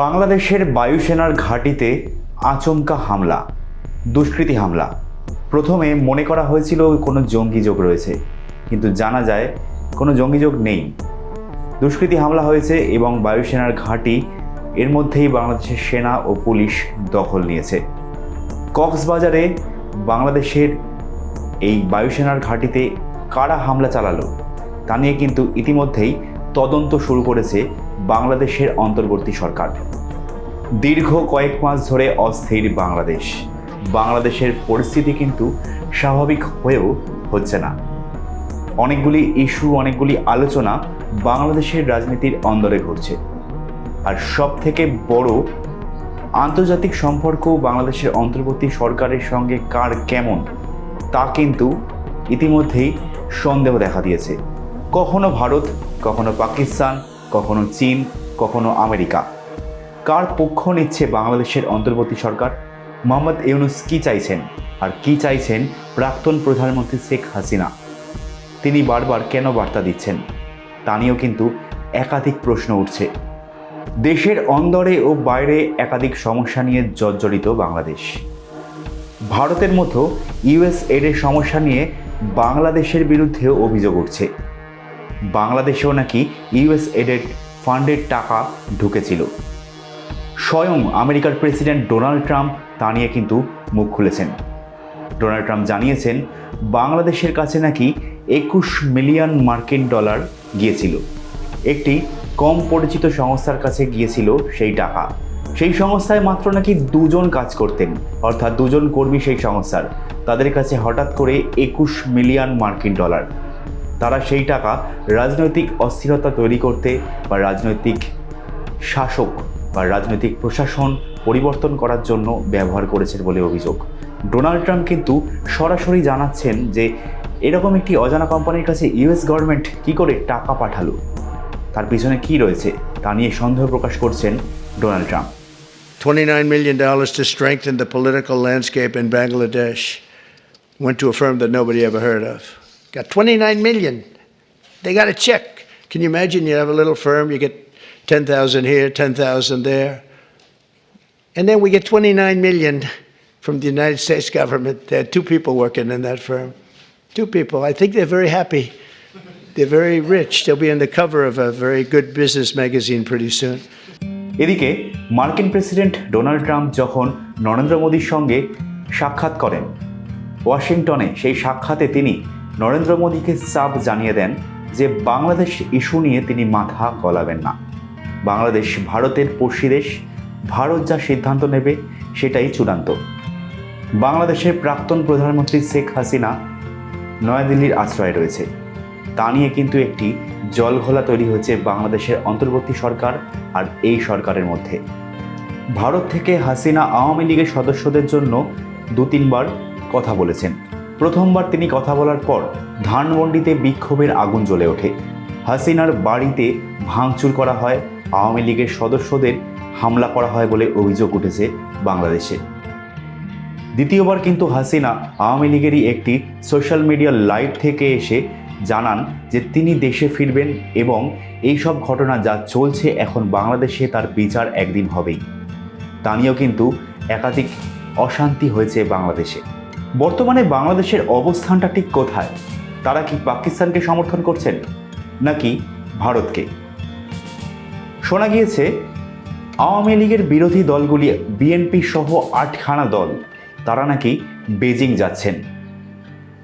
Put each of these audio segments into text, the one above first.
বাংলাদেশের বায়ুসেনার ঘাঁটিতে আচমকা হামলা, দুষ্কৃতী হামলা। প্রথমে মনে করা হয়েছিল কোনো জঙ্গি যোগ রয়েছে, কিন্তু জানা যায় কোনো জঙ্গি যোগ নেই। দুষ্কৃতী হামলা হয়েছে এবং বায়ুসেনার ঘাঁটি এর মধ্যেই বাংলাদেশের সেনা ও পুলিশ দখল নিয়েছে। কক্সবাজারে বাংলাদেশের এই বায়ুসেনার ঘাঁটিতে কারা হামলা চালালো, তা নিয়ে কিন্তু ইতিমধ্যেই তদন্ত শুরু করেছে বাংলাদেশের অন্তর্বর্তী সরকার। দীর্ঘ কয়েক মাস ধরে অস্থির বাংলাদেশ। বাংলাদেশের পরিস্থিতি কিন্তু স্বাভাবিক হয়েও হচ্ছে না। অনেকগুলি ইস্যু, অনেকগুলি আলোচনা বাংলাদেশের রাজনীতির অন্দরে ঘটছে। আর সব থেকে বড় আন্তর্জাতিক সম্পর্ক বাংলাদেশের অন্তর্বর্তী সরকারের সঙ্গে কার কেমন, তা কিন্তু ইতিমধ্যেই সন্দেহ দেখা দিয়েছে। কখনো ভারত, কখনো পাকিস্তান কখনো চীন, কখনো আমেরিকা। কার পক্ষ নিচ্ছে বাংলাদেশের অন্তর্বর্তী সরকার? মোহাম্মদ ইউনুস কি চাইছেন? আর কি চাইছেন প্রাক্তন প্রধানমন্ত্রী শেখ হাসিনা? তিনি বারবার কেন বার্তা দিচ্ছেন? তা নিয়েও কিন্তু একাধিক প্রশ্ন উঠছে। দেশের অন্দরে ও বাইরে একাধিক সমস্যা নিয়ে জর্জরিত বাংলাদেশ। ভারতের মতো ইউএস এডের সমস্যা নিয়ে বাংলাদেশের বিরুদ্ধেও অভিযোগ উঠছে। বাংলাদেশেও নাকি ইউএস এডেড ফান্ডের টাকা ঢুকেছিল। স্বয়ং আমেরিকার প্রেসিডেন্ট ডোনাল্ড ট্রাম্প তা নিয়ে কিন্তু মুখ খুলেছেন। ডোনাল্ড ট্রাম্প জানিয়েছেন, বাংলাদেশের কাছে নাকি একুশ মিলিয়ন মার্কিন ডলার গিয়েছিল। একটি কম পরিচিত সংস্থার কাছে গিয়েছিল সেই টাকা। সেই সংস্থায় মাত্র নাকি দুজন কাজ করতেন, অর্থাৎ দুজন কর্মী সেই সংস্থার। তাদের কাছে হঠাৎ করে একুশ মিলিয়ন মার্কিন ডলার। তারা সেই টাকা রাজনৈতিক অস্থিরতা তৈরি করতে বা রাজনৈতিক শাসক বা রাজনৈতিক প্রশাসন পরিবর্তন করার জন্য ব্যবহার করেছেন বলে অভিযোগ। ডোনাল্ড ট্রাম্প কিন্তু সরাসরি জানাচ্ছেন যে, এরকম একটি অজানা কোম্পানির কাছে ইউএস গভর্নমেন্ট কী করে টাকা পাঠালো? তার পিছনে কি রয়েছে? তা নিয়ে সন্দেহ প্রকাশ করছেন Donald Trump. $29 million to strengthen the political landscape in Bangladesh went to a firm that nobody ever heard of. Got 29 million. They got a check. Can you imagine? You have a little firm, you get 10,000 here, 10,000 there. And then we get 29 million from the United States government. There are two people working in that firm. Two people. I think they're very happy. They're very rich. They'll be on the cover of a very good business magazine pretty soon. এদিকে মার্কিন president Donald Trump যখন নরেন্দ্র মোদীর সঙ্গে সাক্ষাৎ করেন ওয়াশিংটনে সেই সাক্ষাতে তিনি নরেন্দ্র মোদীকে চাপ জানিয়ে দেন যে বাংলাদেশ ইস্যু নিয়ে তিনি মাথা গলাবেন না। বাংলাদেশ ভারতের পড়শি দেশ, ভারত যা সিদ্ধান্ত নেবে সেটাই চূড়ান্ত। বাংলাদেশের প্রাক্তন প্রধানমন্ত্রী শেখ হাসিনা নয়াদিল্লির আশ্রয়ে রয়েছে। তা নিয়ে কিন্তু একটি জলঘোলা তৈরি হয়েছে বাংলাদেশের অন্তর্বর্তী সরকার আর এই সরকারের মধ্যে। ভারত থেকে হাসিনা আওয়ামী লীগের সদস্যদের জন্য দু তিনবার কথা বলেছেন। প্রথমবার তিনি কথা বলার পর ধানমন্ডিতে বিক্ষোভের আগুন জ্বলে ওঠে। হাসিনার বাড়িতে ভাঙচুর করা হয়, আওয়ামী লীগের সদস্যদের হামলা করা হয় বলে অভিযোগ উঠেছে বাংলাদেশে। দ্বিতীয়বার কিন্তু হাসিনা আওয়ামী লীগেরই একটি সোশ্যাল মিডিয়া লাইভ থেকে এসে জানান যে তিনি দেশে ফিরবেন এবং এই সব ঘটনা যা চলছে এখন বাংলাদেশে তার বিচার একদিন হবেই। তা নিয়েও কিন্তু একাধিক অশান্তি হয়েছে বাংলাদেশে। বর্তমানে বাংলাদেশের অবস্থানটা ঠিক কোথায়? তারা কি পাকিস্তানকে সমর্থন করছেন, নাকি ভারতকে? শোনা গিয়েছে, আওয়ামী লীগের বিরোধী দলগুলি বিএনপি সহ আটখানা দল, তারা নাকি বেজিং যাচ্ছেন।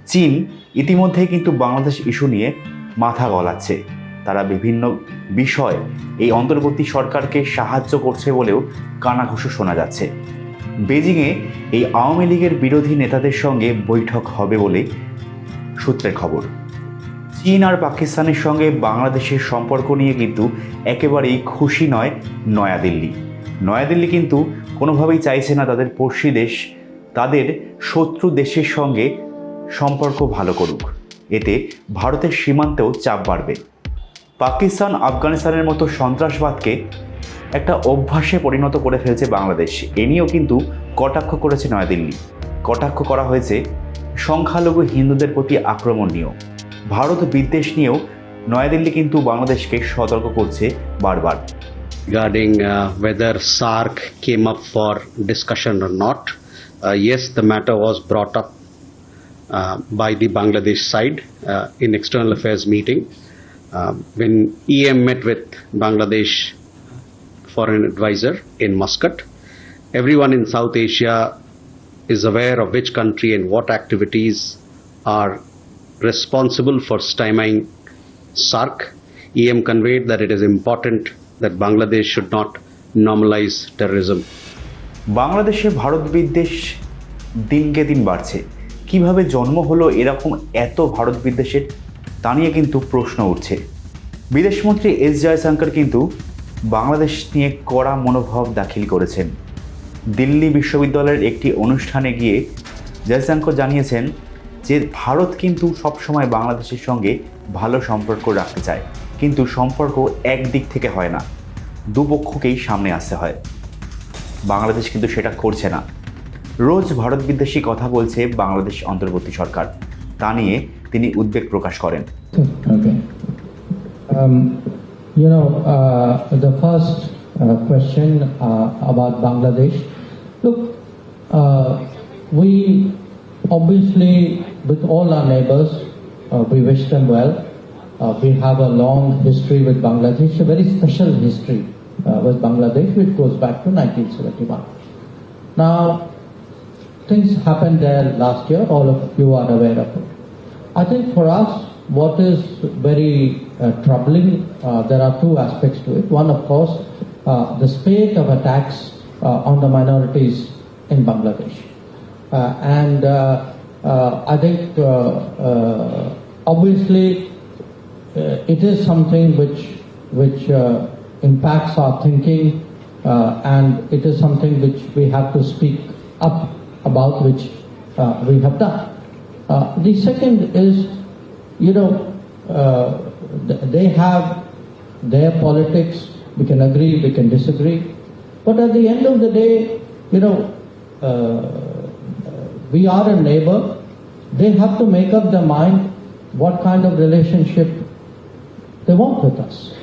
চীন ইতিমধ্যে কিন্তু বাংলাদেশ ইস্যু নিয়ে মাথা গলাচ্ছে। তারা বিভিন্ন বিষয় এই অন্তর্বর্তী সরকারকে সাহায্য করছে বলেও কানাঘুষো শোনা যাচ্ছে। বেজিংয়ে এই আওয়ামী লীগের বিরোধী নেতাদের সঙ্গে বৈঠক হবে বলে সূত্রের খবর। চীন আর পাকিস্তানের সঙ্গে বাংলাদেশের সম্পর্ক নিয়ে কিন্তু একেবারেই খুশি নয় নয়াদিল্লি। নয়াদিল্লি কিন্তু কোনোভাবেই চাইছে না তাদের পড়শি দেশ, তাদের শত্রু দেশের সঙ্গে সম্পর্ক ভালো করুক। এতে ভারতের সীমান্তেও চাপ বাড়বে। পাকিস্তান, আফগানিস্তানের মতো সন্ত্রাসবাদকে একটা অভ্যাসে পরিণত করে ফেলছে বাংলাদেশ। এ নিয়েও কিন্তু কটাক্ষ করেছে নয়াদিল্লি। কটাক্ষ করা হয়েছে সংখ্যালঘু হিন্দুদের প্রতি আক্রমণ নিয়েও ভারত বিদ্বেষ নিয়েও নয়াদিল্লি কিন্তু বাংলাদেশকে সতর্ক করছে বারবার। Regarding weather SAARC came up for discussion or not yes the matter was brought up by the Bangladesh side in external affairs meeting when E M met Bangladesh foreign advisor in Muscat. Everyone in South Asia is aware of which country and what activities are responsible for stymieing SARC. EM conveyed that it is important that Bangladesh should not normalize terrorism. বাংলাদেশে ভারত বিদ্বেষ দিনকে দিন বাড়ছে কীভাবে জন্ম হলো এরকম এত ভারত বিদ্বেষের তা নিয়ে কিন্তু প্রশ্ন উঠছে বিদেশমন্ত্রী এস জয়শঙ্কর কিন্তু বাংলাদেশ নিয়ে কড়া মনোভাব দাখিল করেছেন। দিল্লি বিশ্ববিদ্যালয়ের একটি অনুষ্ঠানে গিয়ে জয়শঙ্কর জানিয়েছেন যে ভারত কিন্তু সবসময় বাংলাদেশের সঙ্গে ভালো সম্পর্ক রাখতে চায়। কিন্তু সম্পর্ক একদিক থেকে হয় না দুপক্ষকেই সামনে আসতে হয়। বাংলাদেশ কিন্তু সেটা করছে না। রোজ ভারত বিদ্বেষী কথা বলছে বাংলাদেশ অন্তর্বর্তী সরকার। তা নিয়ে তিনি উদ্বেগ প্রকাশ করেন. Um, you know, uh, the first uh, question uh, about Bangladesh. Look, uh, we obviously, with all our neighbors, uh, we wish them well. We have a long history with Bangladesh, a very special history with Bangladesh, which goes back to 1971. Now, things happened there last year, all of you are aware of it. I think for us, what is very troubling, uh, there are two aspects to it. One, of course, uh, the spate of attacks uh, on the minorities in Bangladesh. Uh, and uh, uh, I think, uh, uh, obviously, uh, it is something which, which uh, impacts our thinking, uh, and it is something which we have to speak up about, which uh, we have done. Uh, the second is, you know, uh, they have their politics. We can agree, we can disagree, but at the end of the day, you know, uh, we are a neighbor. They have to make up their mind what kind of relationship they want with us.